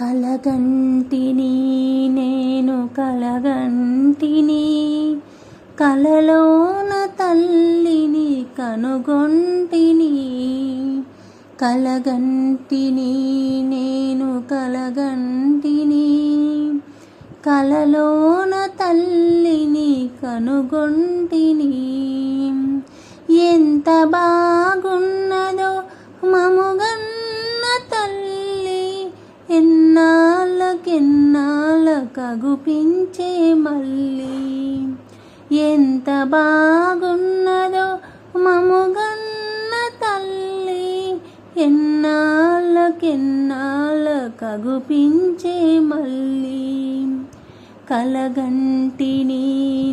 కలగంటిని నేను కలగంటిని కలలోన తల్లిని కనుగొంటిని. కలగంటిని నేను కలగంటిని కలలోన తల్లిని కనుగొంటిని. ఎంత బాగు చూపించే మళ్ళీ ఎంత బాగున్నదో మముగన్న తల్లి ఎన్నాళ్ళకెన్నాళ్ళ కగుపించే మళ్ళీ కలగంటిని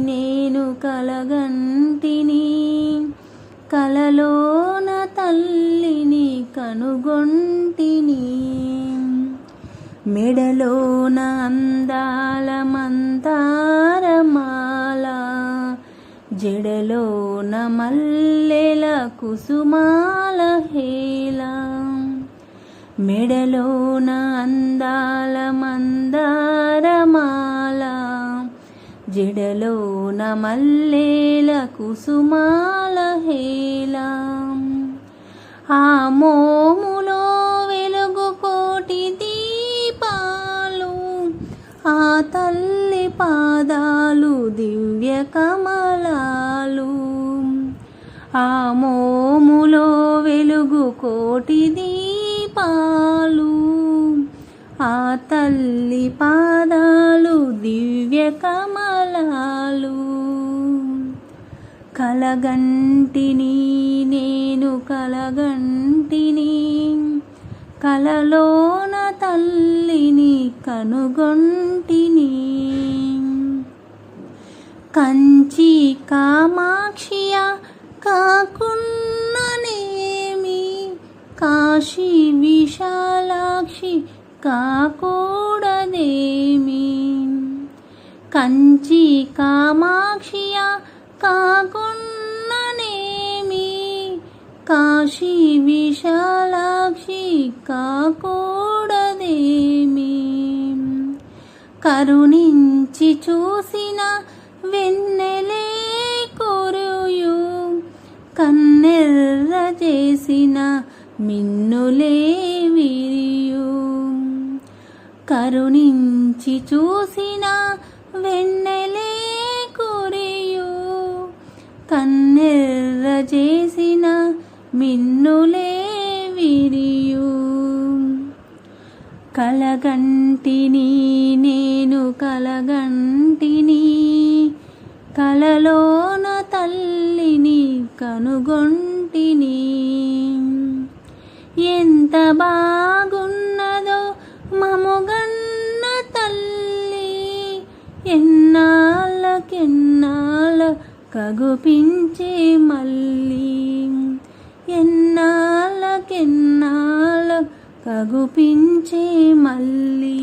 నేను కలగంటిని కలలోన తల్లిని కనుగొంటిని మెడలోన అందాల మందారమాల జడలోన మల్లెల కుసుమాల హేల మెడలోన అందాల మందారమాల జడలోన మల్లెల కుసుమాల హేల ఆ మోము పాదాలు దివ్య కమలాలు. ఆ మోములో వెలుగు కోటి దీపాలు. ఆ తల్లి పాదాలు దివ్య కమలాలు. కలగంటిని నేను కలగంటిని కలలోన తల్లిని కనుగొంటిని. కంచి కామాక్షియ కాకున్ననేమి? కాశీ విశాలాక్షి కాకూడదేమి? కంచి కామాక్షియ కాకున్ననేమి? కాశీ విశాలాక్షి కాకూడదేమి? కరుణించి చూసిన వెన్నెలే కొరుయు. కన్నెర్ర చేసిన మిన్నులే విరియు. కరుణించి చూసిన వెన్నెలే కొరియు. కన్నెర్ర చేసిన మిన్నులే విరియు. కలగంటిని నేను కలగంటిని కలలోన తల్లిని కనుగొంటిని. ఎంత బాగున్నదో మముగన్న తల్లి ఎన్నాళ్ళకెన్నాళ్ళ కగుపించి మళ్ళీ ఎన్నాళ్ళకెన్నాళ్ళ కగుపించి మళ్ళీ